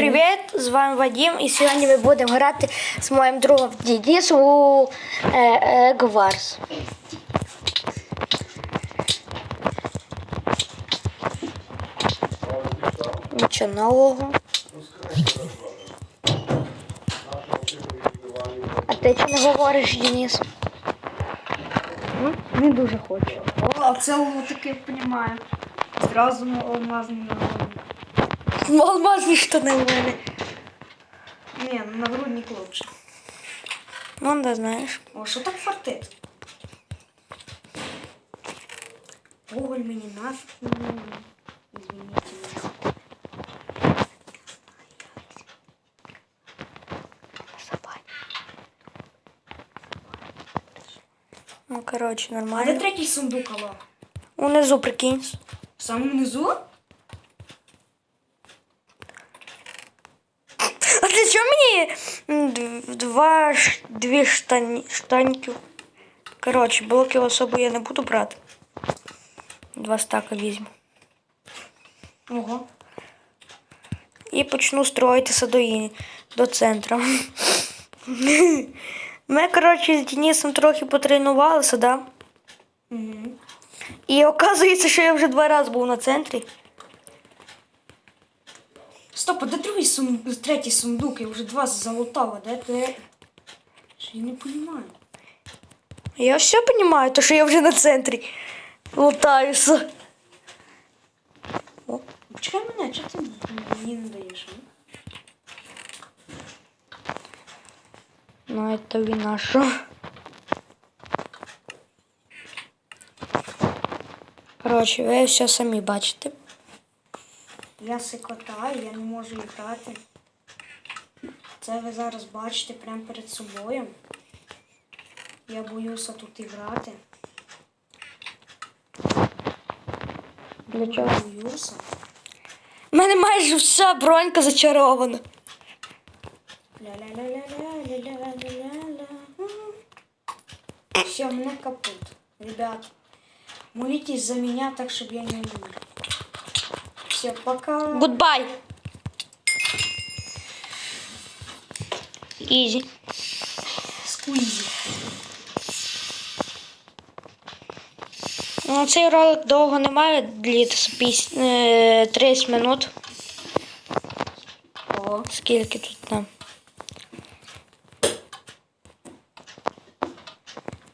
привіт! З вами Вадим, і сьогодні ми будемо грати з моїм другом Дідіс у е, Egg Wars. Нічого нового. А ти чи не говориш, Денис? Не дуже хочу. О, а це таке. Зразу алмазний в алмазные штаны были. Не, ну, на нагрудник лучше. Ну, да, знаешь. О, что так фортет? Уголь мне нафиг не нужен. Извините. Ну, короче, нормально. А де третій сундук, алло? Унизу, прикинь. В самому низу? Два дві штані, штаньки? Коротше, блоків особо я не буду брати. Два стака візьму. Ого. І почну строїтися до, і- до центру. Ми, коротше, з Денисом трохи потренувалися, да? Угу. І оказується, що я вже два рази був на центрі. Стоп, а де другий сундук, третій сундук? Я вже два залутала, де ти? Я не понимаю. Я все понимаю, то что я уже на центре лутаюсь. О. меня? мене, ты, ти мені не даєш? Ну, это вина. Шо. Короче, вы все сами бачите. Я сикотаю, я не можу літати. Це ви зараз бачите прямо перед собою. Я боюся тут і грати. Для чого? Боюся. У мене майже вся бронька зачарована. Ля-ля-ля-ля-ля-ля-ля-ля-ля. Все, у меня капут. Ребят, молитесь за меня так, чтобы я не умер. Все, пока. Гудбай. Ізі. Сквизи. Ну, цей ролик довго не має длитися піс... е, 30 минут. О, Скільки тут там?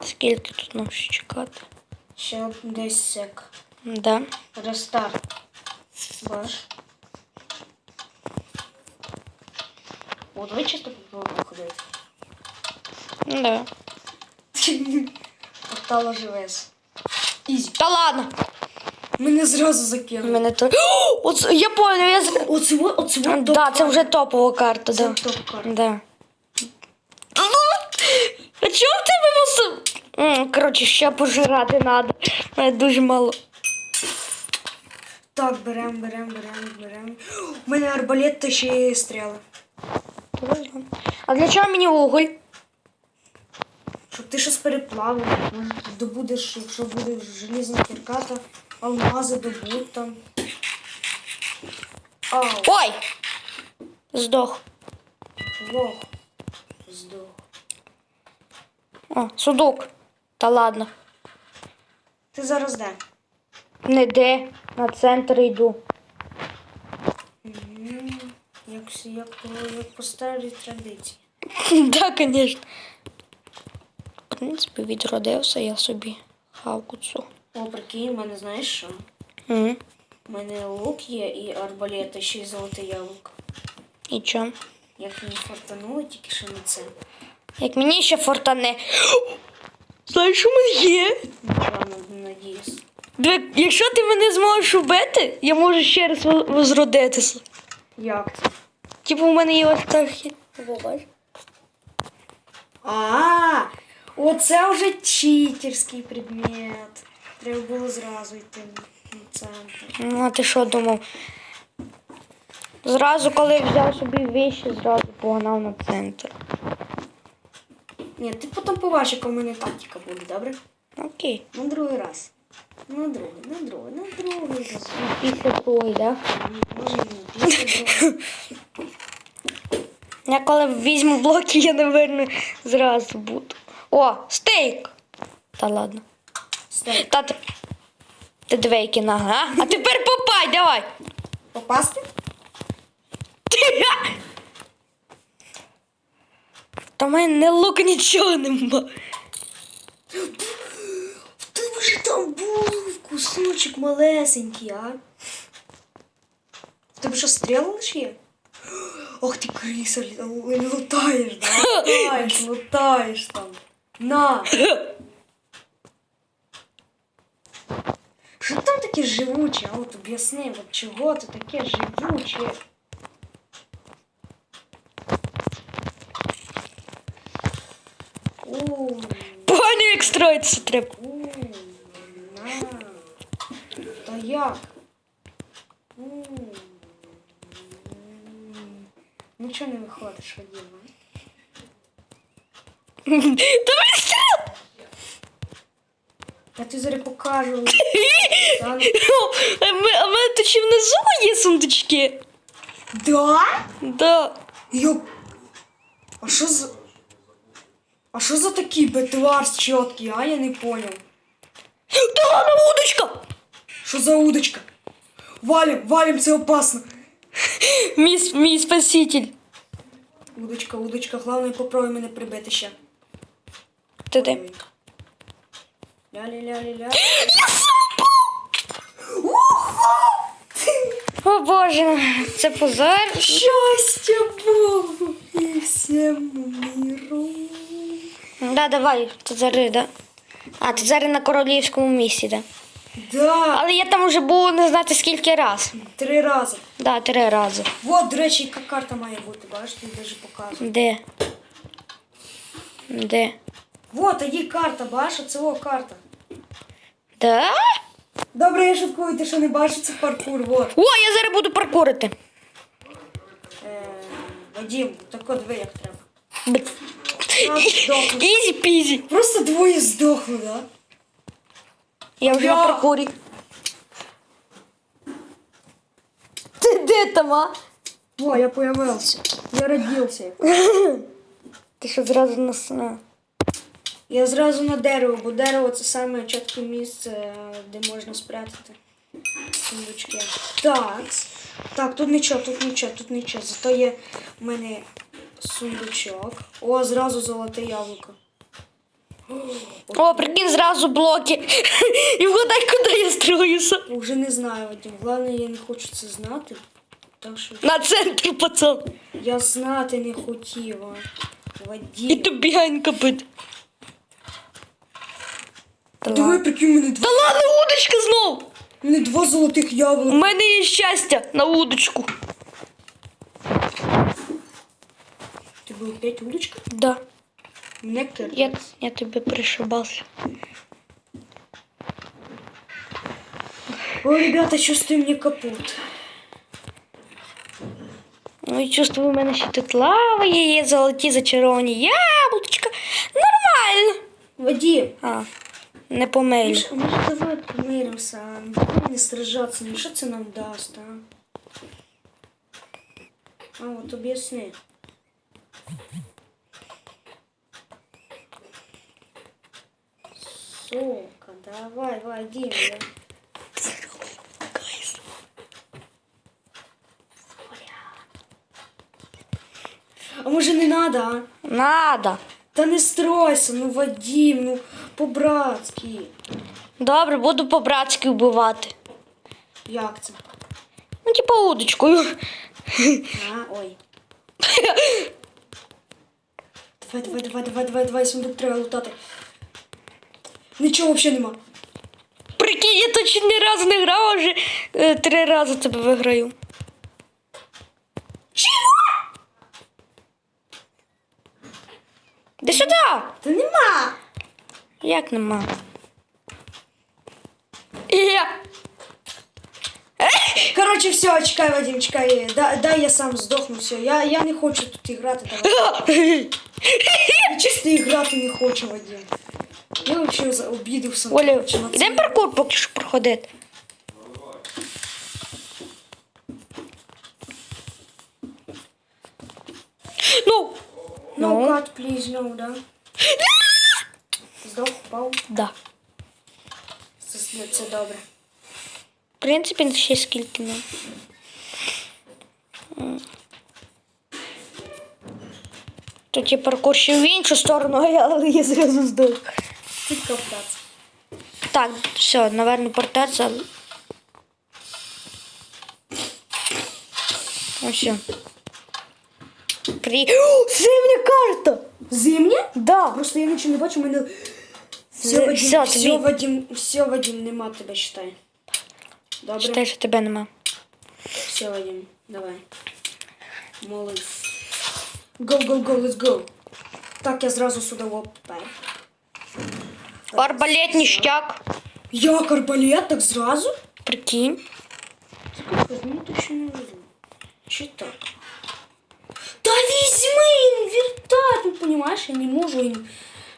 Скільки тут нам ще чекати? ще десь сек. Да. Рестарт. Баш. О, давай чисто попробуем ходити. Ну, да. Портала живес. Ізі. Та ладно. Мене зразу закинули. Мене то. О, Оце, я понял, я з... Оце, во- оце во Да, це вже топова карта, Це да. топ-карта. Да. А чого в тебе мусор? М, Коротше, ще пожирати треба. Мене дуже мало. Так, берем, берем, берем, берем. У мене арбалет та ще є стріли. А для чого мені уголь? Щоб ти щось переплавив, добудеш, якщо буде желізна кірка, то алмази добудь там. Ау, Ой! Здох. лох. Здох. О, судок. Та ладно. Ти зараз де? Не де. На центр йду. М, Як, с- як, по- як по старій традиції. Да, звісно. В принципі, відродився я собі хавку цю. О, прикинь, в мене знаєш що? Угу. У мене лук є і арбалет, і ще й золоте яблуко. І чо? Як мені фартануло, тільки що не це. Як мені ще фортане. Знаєш, що в мене є? Не надіюсь. Диви, Якщо ти мене зможеш вбити, я можу ще раз воз- возродитися. Як це? Типу, у мене є ось такі. Бач. А, оце вже читерський предмет. Треба було зразу йти на центр. Ну, а ти що думав? Зразу, коли взяв собі вещі, зразу погнав на центр. Ні, ти потім побачиш, яка в мене тактика буде, добре? Окей. На другий раз. На другий, на другий, на другий раз. Після твої, да? Може, і не після другого. Я коли візьму блоки, я, напевно, зразу буду. О, стейк! Та ладно. Стейк. Та ти, ти диви, які наги, а? А тепер попай, давай! Попасти? Та в мене не лук нічого нема. В тебе ж там був кусочок малесенький, а? В тебе що стріли лише є? Ох ти криса, лі- лутаєш, да? Лутаєш, лутаєш там. На! Що там таке живуче? А от об'ясни, от чого ти таке живуче? О, Поняв, як строїтися треба. о, на. Та як? М. Чого не Вадим? а? Та мені стріл! Я тобі зараз покажу. А ми- а мене тут ще внизу є сундучки. Да? Да. Йоп. А що за. А що за такий бетварс чіткий, а? Я не понял. Та ладно, удочка! Що за удочка? Валим, валим, це опасно. Мій, мій спаситель. Удочка, удочка, головне попробуй мене прибити ще. Ти де? Ля-ля-ля-ля-ля. О боже, це позор. Щастя Богу і всьому міру. Да, давай, ти зараз, да. А, ти зараз на королівському місці, да. Да, Але я там вже був не знати скільки раз. три рази. Да, три рази. Вот, до речі, яка карта має бути, бачиш, тобі даже показую. Де? Де? Вот, а є карта, бачиш, це о карта. Да? Добре, я шуткую, ти що не бачиш, це паркур, вот. О, я зараз буду паркурити. Е, Вадим, так от диви, як треба. Б- А, здохли. Ізі пізі. Просто двоє здохли, да? Я вже на паркурі. Ти де там, а? О, я появився. Я родився. Ти що зразу нас. а. Я зразу на дерево, бо дерево це саме чітке місце, де можна спрятати сундучки. Так. Так, тут нічого, тут нічого, тут нічого. Зато є в мене сундучок. О, зразу золоте яблуко. О, прикинь, зразу блоки. І вгадай, куди я строюся. Уже не знаю, Вадим. Головне, я не хочу це знати. Так що На центрі, пацан. я знати не хотів. а. І Вадим. тобі ганька бить. Та ладно. прикинь, мене два, Та ладно, удочка знов. мене два золотих У яблука. мене є щастя на удочку. Тебе опять удочка? Да. Мене кер. Я, я тобі пришибався. Ой, ребята, чувствую мне капут. Ну і чувствую, у мене ще тут лава є, золоті зачаровані яблучка. Нормально. Вадим, А, не помилю. Миш, може давай помиримося, не сражатися, ну що це нам дасть, а? А, от об'ясни. Сука, давай, Вадим, я... А може не надо, а? Надо. Та не стройся, ну Вадим, ну по-братськи. Добре, буду по-братськи вбивати. Як це? Ну, типа удочкою. А, ой. Давай, давай, давай, давай, давай, давай, сундук треба лутати. Нічого взагалі нема. Прикинь, я точно ні разу не грав, а вже е, три рази тебе виграю. Чого? Де сюди? Та нема. Як нема? Я. Коротше, все, чекай, Вадим, чекай. Да, дай я сам здохну, все. Я, я не хочу тут грати. Давай. Я чисто грати не хочу, Вадим. Я взагалі за-. Оля, коротше, на це. ідемо паркур поки що проходити. No, Ну? God, please, no, да? Здох, впав. Да. Це, це добре. В принципі, ще скільки нам. Тут є паркур ще в іншу сторону, а але я зразу здох. Ти капець. Так, все, наверное. Ось все. При... О, зимня карта! Зимня? Да. Просто я нічого не бачу, мене... Все, З- Вадим, все, все, тобі. Вадим, все, Вадим, нема тебе, считай. Добре? Считай, що тебе нема. Все, Вадим, давай. Молодець. Go, go, go, let's go. Так, я зразу сюди опер. Арбалет ніштяк. Як арбалет, так зразу? Прикинь. Мені точно. Чи так? Та візьми інвертар, ну понімаєш, я не можу.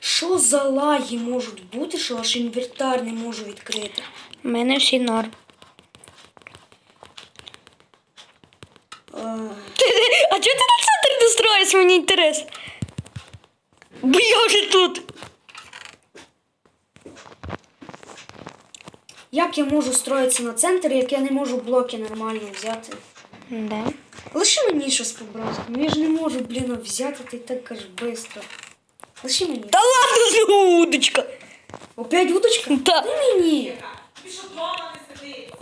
Що за лаги можуть бути, що аж інвертар не можу відкрити? У мене всі норм. А чого ти на центр не строїш? Мені інтересно. Бо я вже тут. Як я можу строїтися на центр, як я не можу блоки нормально взяти? Да. Лиши мені щось побрати. Ну я ж не можу, блін, взяти ти так аж швидко. Лиши мені. Та ладно, удочка. Опять удочка? Та. Дай мені. Ти що вдома не сидиться?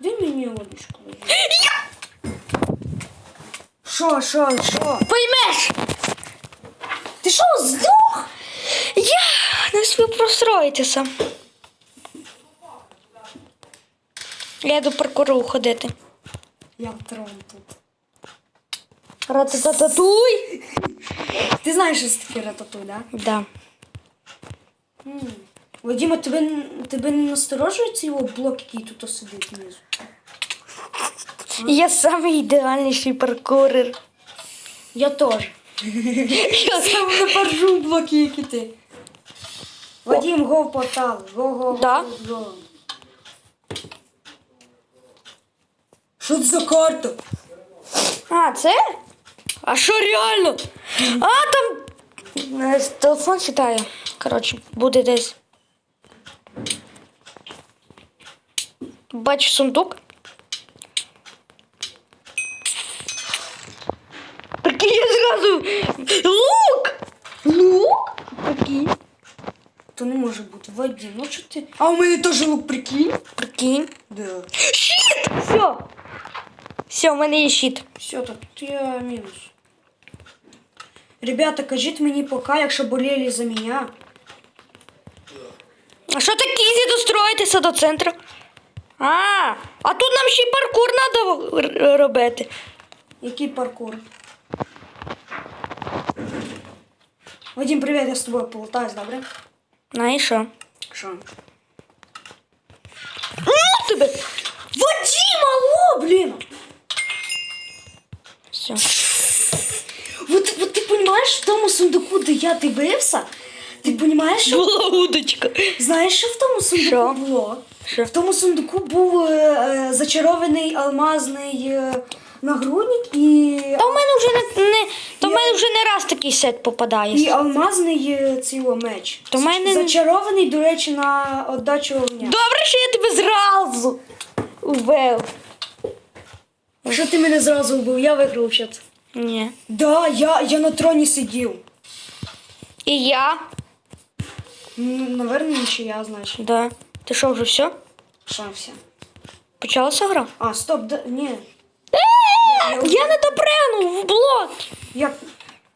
Дай мені удочку. Що, що, що? Поймеш? Ти що, здох? Я не встиг простроїтися. Я до паркуру ходити. Я в трон тут. Ратататуй. Ти знаєш, що це таке рататуй, да? Да. М. Вадима, тебе, тебе не насторожує цей його блок, який тут сидить знизу? Я самий ідеальніший паркурер. Я теж. Я Саме не поржу блоки, які ти. Вадим, го в портал. Го, го, го, Да? го. Що це за карта? А, це? А що реально? А, там. е, Телефон читає. Коротше, буде десь. Бачу сундук. Прикинь, я зразу. Лук! Лук? Прикинь. То не може бути. Вадим, ну що ти? А у мене теж лук прикинь. Прикинь. Да. Щит! Все. Все, у мене є щит. Все, так тут я мінус. Ребята, кажіть мені пока, якщо болели за мене. А що так ізі достроїтися до центру? А, а тут нам ще й паркур треба робити. Який паркур? Вадим, привіт, я з тобою полутаюсь, добре? Ну і що? Що? Ну тебе! Вадим, алло, блін! Все. Вот, вот ти розумієш, в тому сундуку, де я дивився, ти розумієш, що Була удочка. знаєш, що в тому сундуку Що? було? Що? В тому сундуку був е, е, зачарований алмазний е, нагрудник і, Та в мене вже не, не та в мене вже не раз такий сет і попадає. алмазний е, цей меч. То в мене- Зачарований, до речі, на отдачу вогня. Добре, що я тебе зразу увев. Що ти мене зразу вбив? Я виграв взагалі. Ні. Да, я, я на троні сидів. І я? Ну, наверное, нічия, значить. Да. Ти що, вже все? Шанся. Почалася гра? А, стоп, да, ні. Я не допригнув в блок. Я...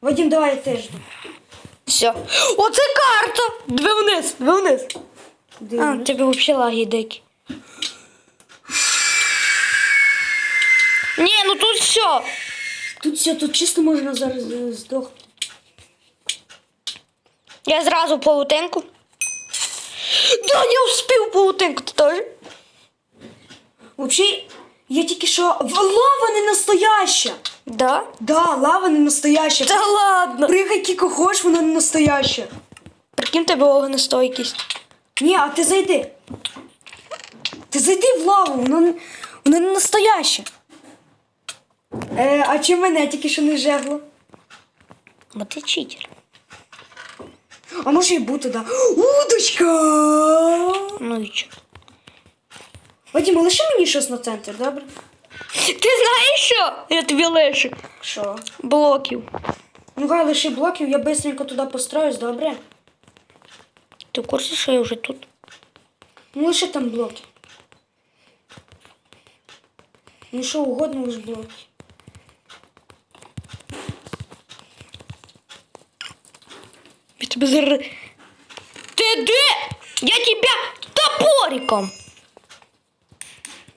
Вадим, давай я теж. Все. Оце карта! Две вниз, две вниз. А, тебе взагалі лаги дикі. Ні, ну тут все. Тут все, тут чисто можна зараз здохнути. Я зразу паутинку. Да, я успів паутинку, ти теж? Взагалі, я тільки що. Лава не настояща! Да? Да, лава не настояща. Та ладно. Пригай кіко хочеш, вона не настояща. Прикинь тебе вогнестойкість. Ні, а ти зайди. Ти зайди в лаву, вона, вона не настояща. Е, а чи мене тільки що не жегло? Бо ти читер. А може і бути, да. Удочка! Ну і що? Вадима, лиши мені щось на центр, добре? Ти знаєш що? Я тобі лишу. Що? Блоків. Ну гай, лиши блоків, я быстренько туди построюсь, добре? Ти в курсі, що я вже тут? Ну лише там блоки. Ну що угодно, лише блоки. Тебе зараз... Ти де? Я тебе топориком.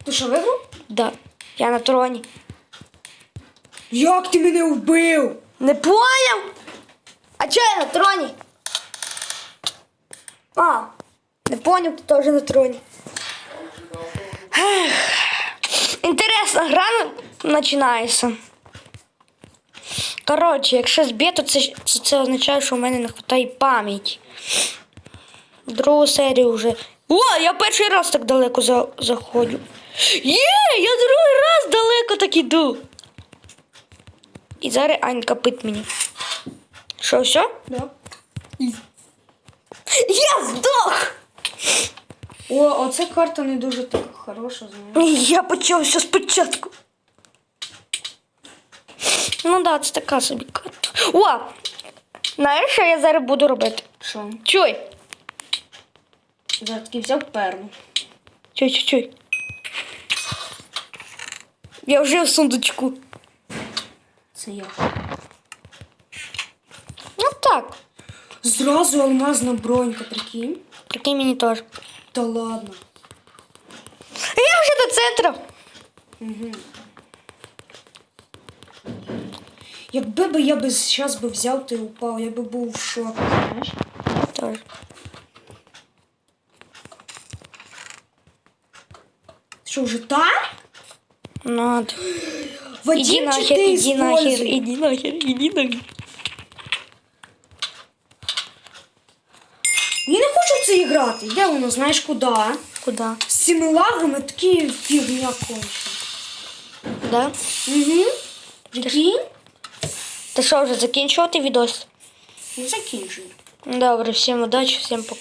Ти що, виграв? Да. Я на троні. Як ти мене вбив? Не понял? А чого я на троні? А, не понял, ти теж на троні. Інтересна гра починається. Коротше, якщо зб'є, то це, це, це означає, що в мене не вистачає пам'яті. Другу серію вже. О, я перший раз так далеко за, заходжу. Є, я другий раз далеко так іду. І зараз Анька пить мені. Що, все? Да. Я здох! О, оця карта не дуже така хороша, знаєш. Я почав все спочатку. Ну да, це така собі карта. О! Знаєш, що я зараз буду робити? Що? Чуй! Зараз таки взяв перну. Чуй, чуй, чуй. Я вже в сундучку. Це я. Ну так. Зразу алмазна бронька, прикинь. Прикинь мені теж. Та ладно. Я вже до центру. Якби би я би зараз би взяв й упав, я би був в шоку, знаєш. Теж. Що вже так? Надо. Вадим, Іди чи нахер, ти іди нахер, іди нахер, іди нахер. Я не хочу в це грати. Де воно, знаєш куди? Куда? З цими лагами такі фігня кончена. Да? Угу. Прикинь? Ти що, вже закінчувати відос? Закінчую. Добре, всім удачі, всім пока.